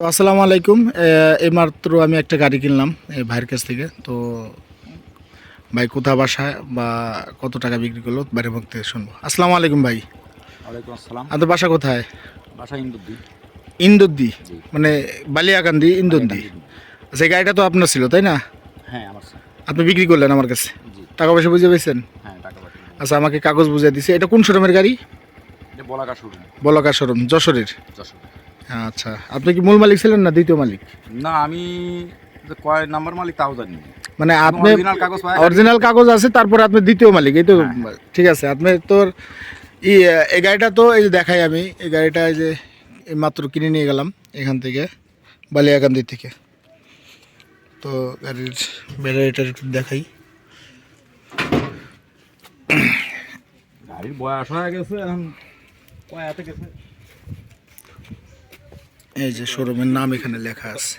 আসসালামু আলাইকুম। এইমাত্র আমি একটা গাড়ি কিনলাম এই ভাইয়ের কাছ থেকে। তো ভাই কোথা বাসায় বা কত টাকা বিক্রি করল মুখ থেকে শুনব। আসসালামু আলাইকুম ভাই। আপনার বাসা কোথায়? বাসা ইন্দুদ্দি। মানে বালিয়াকান্দি ইন্দুদ্দি। আচ্ছা গাড়িটা তো আপনার ছিল তাই না? হ্যাঁ আপনি বিক্রি করলেন আমার কাছে? টাকা পয়সা বুঝে পেয়েছেন হ্যাঁ আচ্ছা আমাকে কাগজ বুঝিয়ে দিছে। এটা কোন শোরুমের গাড়ি? বলাকা শুরু বলকা শোরুম যশোরের। যশোর আচ্ছা আপনি কি মূল মালিক ছিলেন না দ্বিতীয় মালিক? না আমি যে কয় নাম্বার মালিক তাও জানি মানে আপনি অরিজিনাল কাগজ অরিজিনাল কাগজ আছে তারপরে আপনি দ্বিতীয় মালিক এই তো হ্যাঁ। ঠিক আছে আপনি তোর ই এই গাড়িটা তো এই যে দেখাই আমি এই গাড়িটা এই যে এই মাত্র কিনে নিয়ে গেলাম এখান থেকে বালিয়াকান্দি থেকে। তো গাড়ির ব্যাটারিটা একটু দেখাই। গাড়ির বয়স হয়ে গেছে এখন কয় গেছে? এই যে শোরুমের নাম এখানে লেখা আছে।